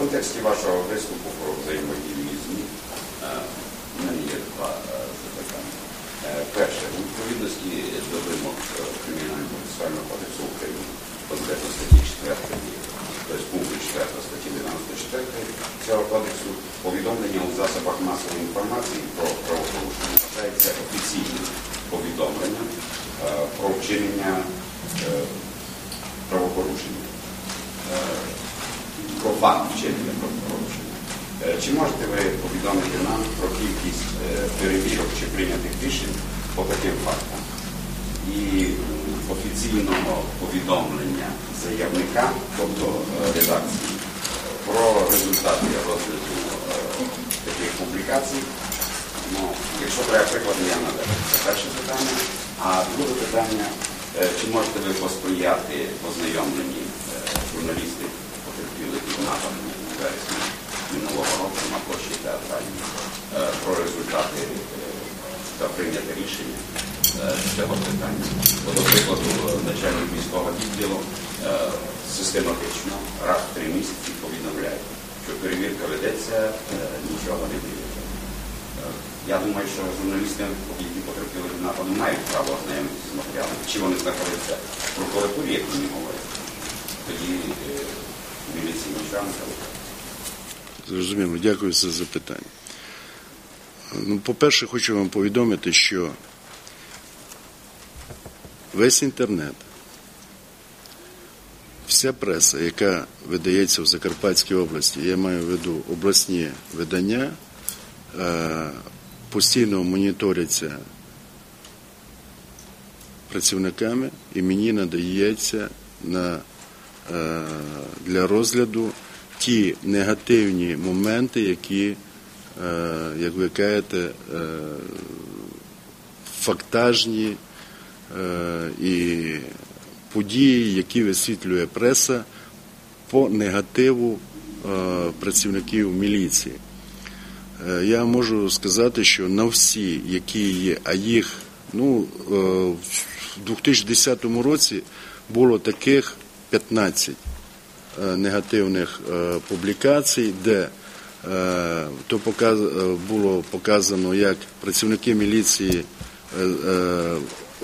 контексті вашого виступу про взаємодію із ЗМІ е, в мене є два е, запитання. Е, Перше, у відповідності до вимог е, Кримінального процесуального кодексу України, конкретно статті 4, тобто пункту 4 статті 94 цього кодексу, повідомлення у засобах масової інформації про правопорушення вважається офіційним повідомленням е, про вчинення е, правопорушення. Про факт вчинення правопорушення. Е, Чи можете ви повідомити нам про кількість е, перевірок чи прийнятих рішень по таким фактам? І офіційного повідомлення заявника, тобто е, редакції, про результати розгляду таких публікацій. Ну, якщо треба приклад, я надаю. Це перше питання. А друге питання, чи можете ви посприяти ознайомленні е, журналістів від нападу у вересні минулого року на площі театральній е, про результати е, та прийняте рішення е, цього питання. Бо, до прикладу, начальник міського відділу е, систематично раз в три місяці повідомляє, що перевірка ведеться, е, нічого не дивиться. Е, Я думаю, що журналісти, які потерпіли від нападу, мають право ознайомитися з матеріалами. Чи вони знаходяться в прокуратурі, як мені говорять, тоді Зрозуміло, дякую за запитання. Ну, по-перше, хочу вам повідомити, що весь інтернет, вся преса, яка видається в Закарпатській області, я маю в виду обласні видання, е, постійно моніторяться працівниками і мені надається на, для розгляду ті негативні моменти, які, е, як ви кажете, е, фактажні е, і події, які висвітлює преса по негативу е, працівників міліції. Е, Я можу сказати, що на всі, які є, а їх ну, е, в 2010 році було таких 15 е, негативних е, публікацій, де е, то було показано, як працівники міліції,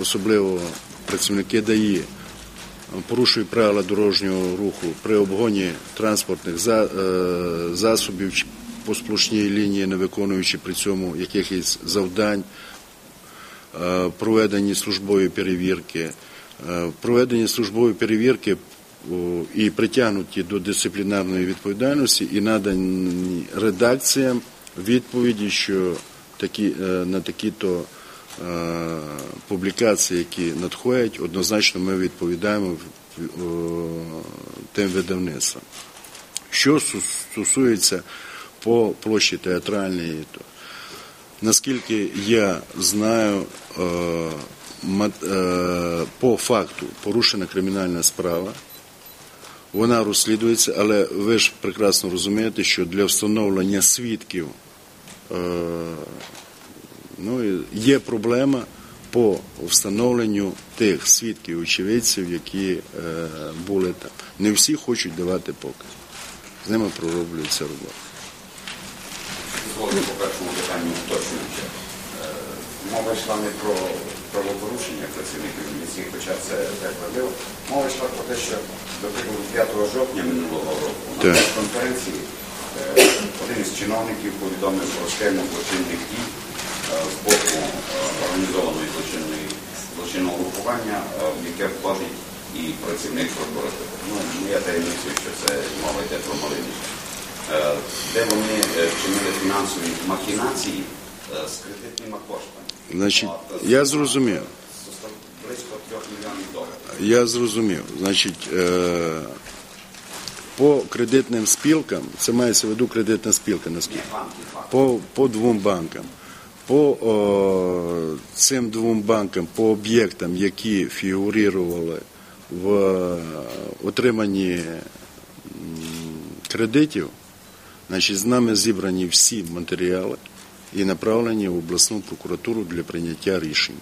особливо працівники ДАІ, порушують правила дорожнього руху при обгоні транспортних засобів по сплошній лінії, не виконуючи при цьому якихось завдань, проведені службові перевірки, проведені службові перевірки і притягнуті до дисциплінарної відповідальності і надані редакціям відповіді, що такі, е, на такі-то е, публікації, які надходять, однозначно ми відповідаємо тим видавництвам. Що стосується по площі театральної, то наскільки я знаю, е, е, по факту порушена кримінальна справа. Вона розслідується, але ви ж прекрасно розумієте, що для встановлення свідків е, ну, є проблема по встановленню тих свідків очевидців, які е, були там. Не всі хочуть давати показ. З ними пророблюється робота. По першому питанню уточнюючи. Е, Мова йшла не про правопорушення працівників міліції, хоча це так важливо. Мова йшла про те, що до прикладу 5 жовтня минулого року на Так. конференції один із чиновників повідомив про схему злочинних дій е, з боку е, організованої злочинної злочинного групування, е, в яке входить і працівник прокуратури. Ну, я таємницю, що це мова йде про малиність. Е, де вони е, вчинили фінансові махінації е, з кредитними коштами. Значить, я зрозумів. Близько трьох мільйонів доларів. Я зрозумів. Значить, е, по кредитним спілкам, це мається в виду кредитна спілка, наскільки? По, по двом банкам. По о, цим двом банкам, по об'єктам, які фігурували в е, отриманні кредитів, значить, з нами зібрані всі матеріали і направлені в обласну прокуратуру для прийняття рішень.